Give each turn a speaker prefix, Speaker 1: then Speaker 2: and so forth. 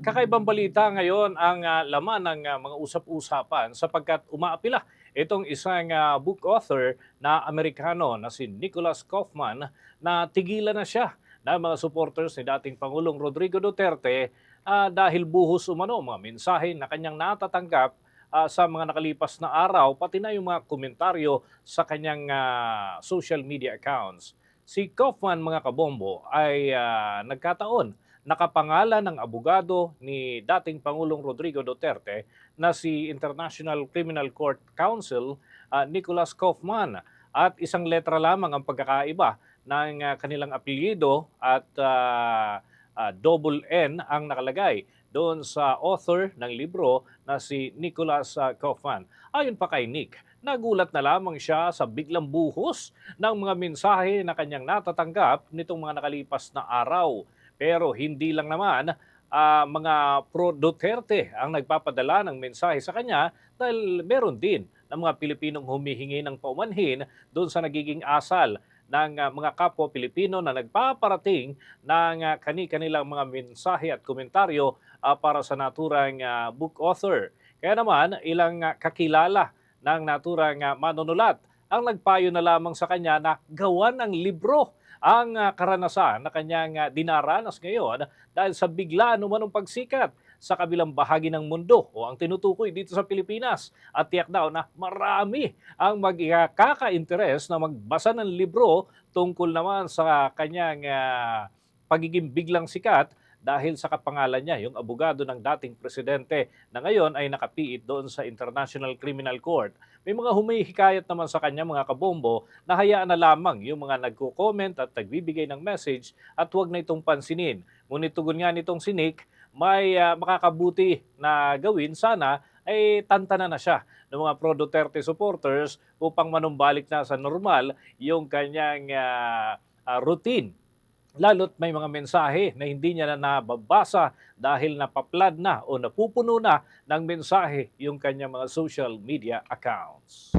Speaker 1: Kakaibang balita ngayon ang ah, laman ng ah, mga usap-usapan sapagkat umaapila itong isang ah, book author na Amerikano na si Nicholas Kaufman na tigilan na siya ng mga supporters ni dating Pangulong Rodrigo Duterte ah, dahil buhos umano mga mensahe na kanyang natatanggap ah, sa mga nakalipas na araw pati na yung mga komentaryo sa kanyang ah, social media accounts. Si Kaufman mga kabombo ay ah, nagkataon nakapangalan ng abogado ni dating Pangulong Rodrigo Duterte na si International Criminal Court Counsel ah, Nicholas Kaufman at isang letra lamang ang pagkakaiba ng ah, kanilang apelyido at ah, ah, double N ang nakalagay doon sa author ng libro na si Nicholas Kaufman. Ayon pa kay Nick, nagulat na lamang siya sa biglang buhos ng mga mensahe na kanyang natatanggap nitong mga nakalipas na araw. Pero hindi lang naman ah, mga pro-Duterte ang nagpapadala ng mensahe sa kanya dahil meron din ng mga Pilipinong humihingi ng paumanhin doon sa nagiging asal ng ah, mga kapwa Pilipino na nagpaparating ng ah, kani-kanilang mga mensahe at komentaryo ah, para sa naturang ah, book author. Kaya naman, ilang ah, kakilala ng naturang ah, manunulat ang nagpayo na lamang sa kanya na gawan ng libro ang ah, karanasan na kanyang ah, dinaranas ngayon dahil sa bigla numanong pagsikat sa kabilang bahagi ng mundo o ang tinutukoy dito sa Pilipinas. At tiyak daw na marami ang magkaka-interes na magbasa ng libro tungkol naman sa kanyang ah, pagiging biglang sikat dahil sa kapangalan niya, yung abogado ng dating presidente na ngayon ay nakapiit doon sa International Criminal Court. May mga humihikayat naman sa kanya mga kabombo na hayaan na lamang yung mga nagko-comment at nagbibigay ng message at huwag na itong pansinin. Ngunit tugon nga nitong sinik, may ah, makakabuti na gawin sana ay tantanan na siya ng mga pro-Duterte supporters upang manumbalik na sa normal yung kanyang ah, ah, routine lalo't may mga mensahe na hindi niya na nababasa dahil napaplad na o napupuno na ng mensahe yung kanyang mga social media accounts.